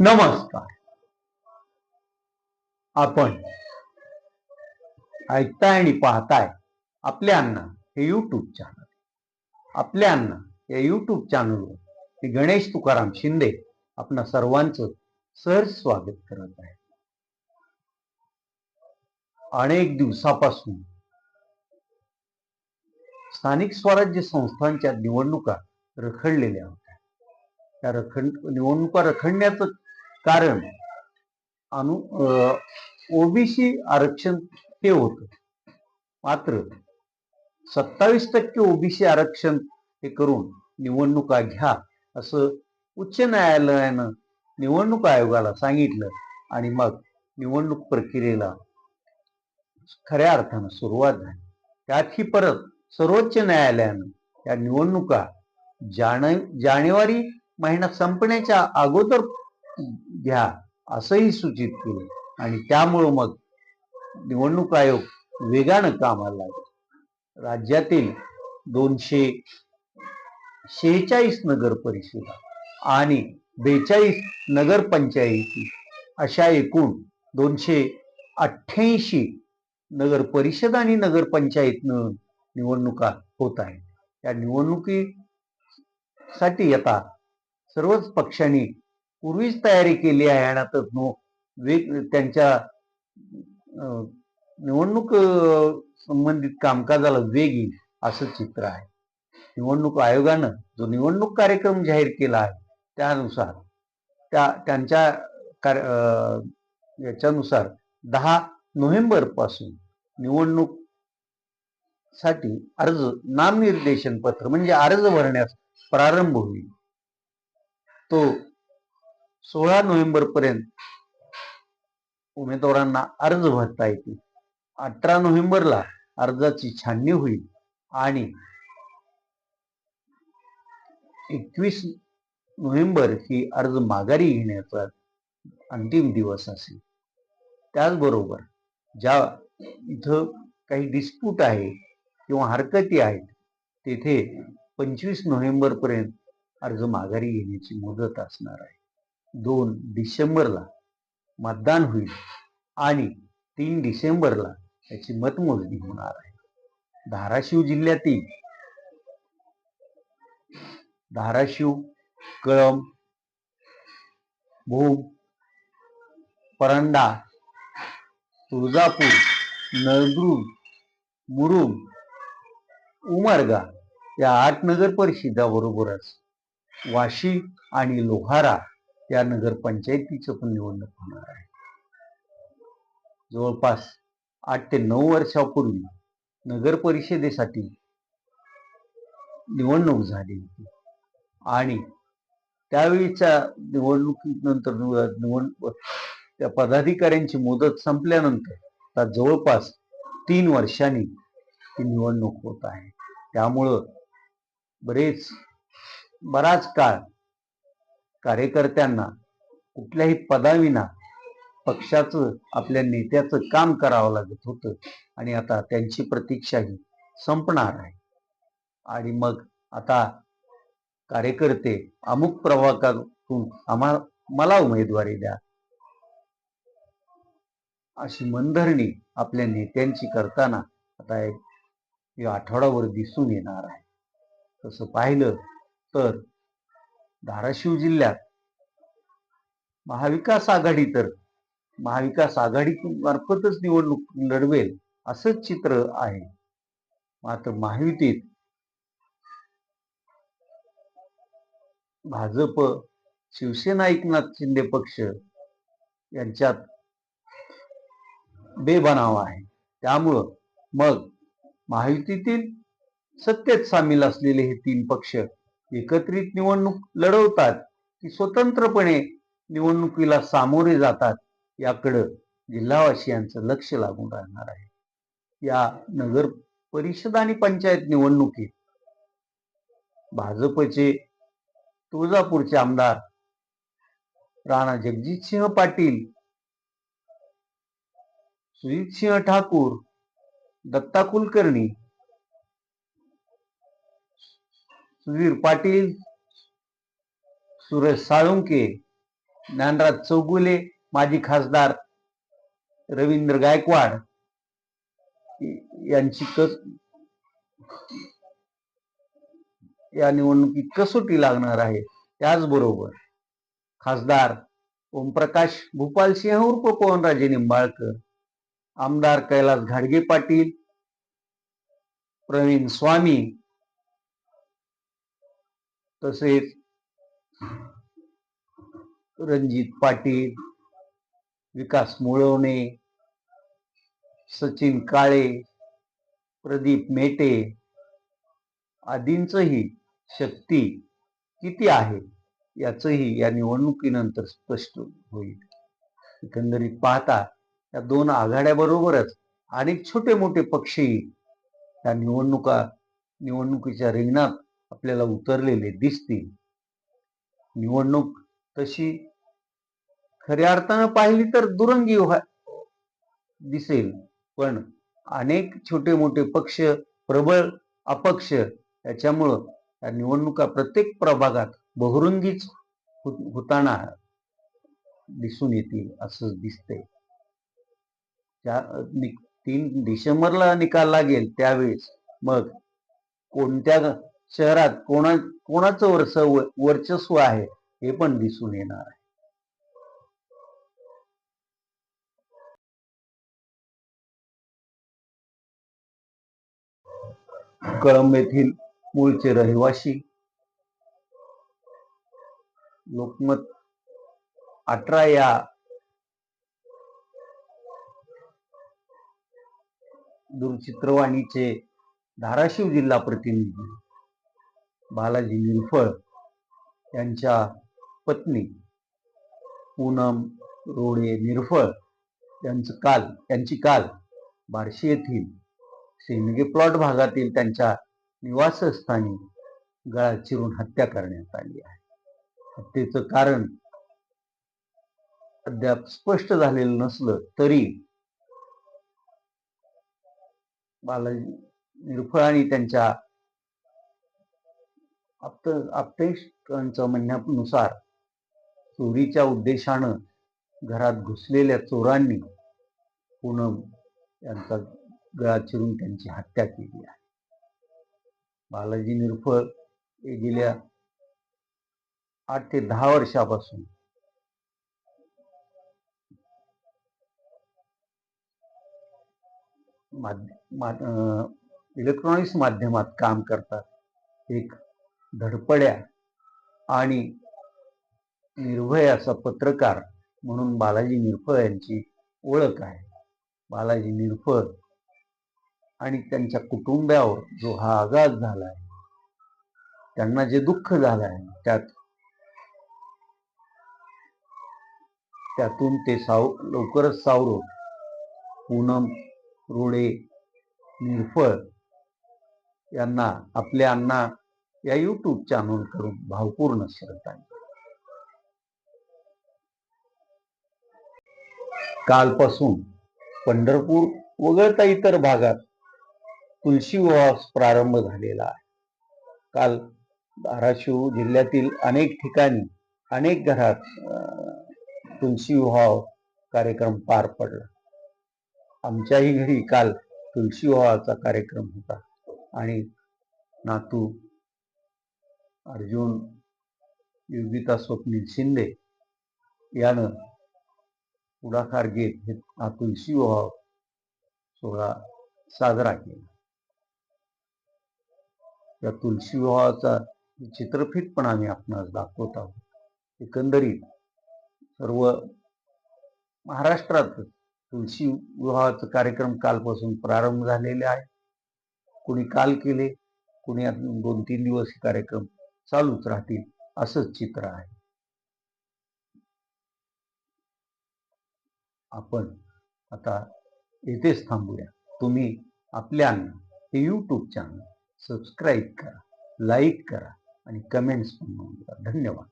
नमस्कार. आपण ऐकताय आणि पाहताय आपल्या अण्णा हे युट्यूब चॅनल आपल्या अण्णा या युट्यूब चॅनलवर मी गणेश तुकाराम शिंदे आपणा सर्वांचं सहर्ष स्वागत करत आहे. अनेक दिवसापासून स्थानिक स्वराज्य संस्थांच्या निवडणुका रखडलेल्या होत्या. त्या रखड निवडणुका रखडण्याचं कारण अनु ओबीसी आरक्षण हे होत. मात्र सत्तावीस टक्के ओबीसी आरक्षण हे करून निवडणुका घ्या असं उच्च न्यायालयानं निवडणूक आयोगाला सांगितलं आणि मग निवडणूक प्रक्रियेला खऱ्या अर्थानं सुरुवात झाली. त्यातही परत सर्वोच्च न्यायालयानं या निवडणुका जाण जानेवारी महिना संपण्याच्या अगोदर घ्या असंही सूचित केलं. आणि त्यामुळं मग निवडणूक आयोग वेगानं कामाला लागला. राज्यातील दोनशे शेहेचाळीस नगर परिषदा आणि बेचाळीस नगरपंचायती अशा एकूण दोनशे अठ्ठ्याऐंशी नगर परिषद आणि नगरपंचायत मिळून निवडणुका होत आहेत. या निवडणुकीसाठी आता सर्वच पक्षांनी पूर्वीच तयारी केली आहे आणि आता नो वेग त्यांच्या निवडणूक संबंधित कामकाजाला वेग येईल असं चित्र आहे. निवडणूक आयोगानं जो निवडणूक कार्यक्रम जाहीर केला आहे त्यानुसार त्या त्यांच्या कार्य अं, याच्यानुसार दहा नोव्हेंबरपासून निवडणूकसाठी अर्ज नामनिर्देशन पत्र म्हणजे अर्ज भरण्यास प्रारंभ होईल. तो सोळा नोव्हेंबर पर्यंत उमेदवारांना अर्ज भरता येतील. अठरा नोव्हेंबरला अर्जाची छाननी होईल आणि एकवीस नोव्हेंबर ही अर्ज माघारी घेण्याचा अंतिम दिवस असेल. त्याचबरोबर ज्या इथं काही डिस्प्यूट आहे किंवा हरकती आहेत तेथे पंचवीस नोव्हेंबर पर्यंत अर्ज माघारी घेण्याची मुदत असणार आहे. दोन डिसेंबरला मतदान होईल आणि तीन डिसेंबरला याची मतमोजणी होणार आहे. धाराशिव जिल्ह्यातील धाराशिव कळम भूम परंडा तुळजापूर नळदुर्ग मुरुम उमरगा या आठ नगर परिषदाबरोबरच वाशी आणि लोहारा या नगरपंचायतीचं पण निवडणूक होणार आहे. जवळपास आठ ते नऊ वर्षापूर्वी नगर परिषदेसाठी निवडणूक झाली होती. आणि त्यावेळीच्या निवडणुकीनंतर निवड त्या पदाधिकाऱ्यांची मुदत संपल्यानंतर आता जवळपास तीन वर्षांनी ती निवडणूक होत आहे. त्यामुळं बरेच बराच काळ कार्यकर्त्यांना कुठल्याही पदाविना पक्षाचं आपल्या नेत्याचं काम करावं लागत होतं. आणि आता त्यांची प्रतीक्षा ही संपणार आहे. आणि मग आता कार्यकर्ते अमुक प्रभागातून आम्हा मला उमेदवारी द्या. अशी मनधरणी आपल्या नेत्यांची करताना आता एक आठवडावर दिसून येणार आहे. तसं पाहिलं तर धाराशिव जिल्ह्यात. महाविकास आघाडी तर महाविकास आघाडी मार्फतच निवडणूक लढवेल असंच चित्र आहे. मात्र महायुतीत भाजप शिवसेना एकनाथ शिंदे पक्ष यांच्यात बेबनाव आहे. त्यामुळं मग महायुतीतील सत्तेत सामील असलेले हे तीन पक्ष एकत्रित निवडणूक लढवतात की स्वतंत्रपणे निवडणुकीला सामोरे जातात याकडं जिल्हावासियांचं लक्ष लागून राहणार आहे. या नगर परिषद आणि पंचायत निवडणुकीत भाजपचे तुळजापूरचे आमदार राणा जगजितसिंह पाटील सुजितसिंह ठाकूर दत्ता कुलकर्णी सुधीर पाटील सुरेश साळुंके ज्ञानराज चौगुले माजी खासदार रवींद्र गायकवाड यांची कस या निवडणुकीत कसोटी लागणार आहे? त्याचबरोबर खासदार ओमप्रकाश भूपालसिंह उर्फ पवनराजे निंबाळकर आमदार कैलास घाडगे पाटील प्रवीण स्वामी तसेच रणजित पाटील विकास मुळवणे सचिन काळे प्रदीप मेटे आदींचही शक्ती किती आहे याचही या निवडणुकीनंतर स्पष्ट होईल. एकंदरीत पाहता या दोन आघाड्याबरोबरच अनेक छोटे मोठे पक्षही या निवडणुका निवडणुकीच्या रिंगणात आपल्याला उतरलेले दिसतील. निवडणूक तशी खऱ्या अर्थानं पाहिली तर दुरंगी दिसेल. पण अनेक छोटे मोठे पक्ष प्रबळ अपक्ष याच्यामुळं या निवडणुका प्रत्येक प्रभागात बहुरंगीच होताना दिसून येतील असं दिसते त्या तीन डिसेंबरला निकाल लागेल त्यावेळेस मग कोणत्या शहरात कोणा कोणाचं वर्ष वर्चस्व आहे हे पण दिसून येणार आहे. कळंब येथील मूळचे रहिवासी लोकमत अठरा या दूरचित्रवाणीचे धाराशिव जिल्हा प्रतिनिधी बालाजी निरफळ यांच्या पत्नी पूनम रोडे निरफळ यांचं काल यांची काल बार्शी येथील सेंदगे प्लॉट भागातील त्यांच्या निवासस्थानी गळा चिरून हत्या करण्यात आली आहे. हत्येचं कारण अद्याप स्पष्ट झालेलं नसलं तरी बालाजी निरफळ आणि त्यांच्या आप्त आप्तेष्टांच्या म्हणण्यानुसार चोरीच्या उद्देशानं घरात घुसलेल्या चोरांनी पूनम यांचा गळा चिरून त्यांची हत्या केली आहे. बालाजी निरफळ हे गेल्या आठ ते दहा वर्षापासून इलेक्ट्रॉनिक्स माध्यमात काम करतात. एक धडपड्या आणि निर्भय असा पत्रकार म्हणून बालाजी निरफळ यांची ओळख आहे. बालाजी निरफळ आणि त्यांच्या कुटुंबावर जो हा आघात झाला आहे त्यांना जे दुःख झालं आहे त्यात त्यातून ते साव लवकरच सावरो पूनम रोडे निरफळ यांना आपल्या अण्णा या युट्यूब चॅनल करून भावपूर्ण श्रद्धा. कालपासून पंढरपूर वगळता इतर भागात तुलसी विवाहास प्रारंभ झालेला आहे. काल धाराशिव जिल्ह्यातील अनेक ठिकाणी अनेक घरात तुलसी विवाह कार्यक्रम पार पडला. आमच्याही घरी काल तुलसी विवाहाचा कार्यक्रम होता आणि नातू अर्जुन योगिता स्वप्नील शिंदे यानं पुढाकार घेत हे हा तुळशी विवाह सोहळा साजरा केला. या तुळशी विवाहाचा चित्रफित पण आम्ही आपणास दाखवत आहोत. एकंदरीत सर्व महाराष्ट्रात तुळशी विवाहाचा कार्यक्रम कालपासून प्रारंभ झालेले आहे. कुणी काल केले कुणी दोन तीन दिवस हे कार्यक्रम चालूच राहतील असंच चित्र आहे. आपण आता येथेच थांबूया. तुम्ही आपल्या हे यूट्यूब चॅनल सबस्क्राईब करा लाईक करा आणि कमेंट्स पण नोंदवा धन्यवाद.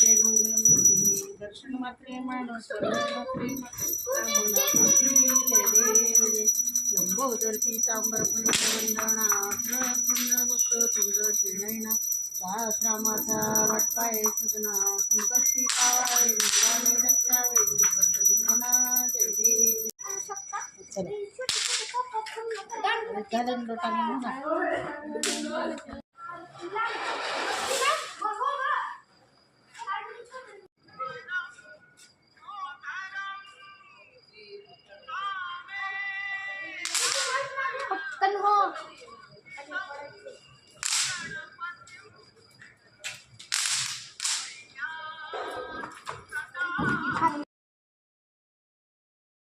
जय मात्रे मानस मात्रे जम्बो पीतांबर पुण्यवंदना कुंड भक्त तुंड श्रीनयना सहस्रामाचा वाटपाय सजना संकष्टी पावाय निवाने रक्षावे देवी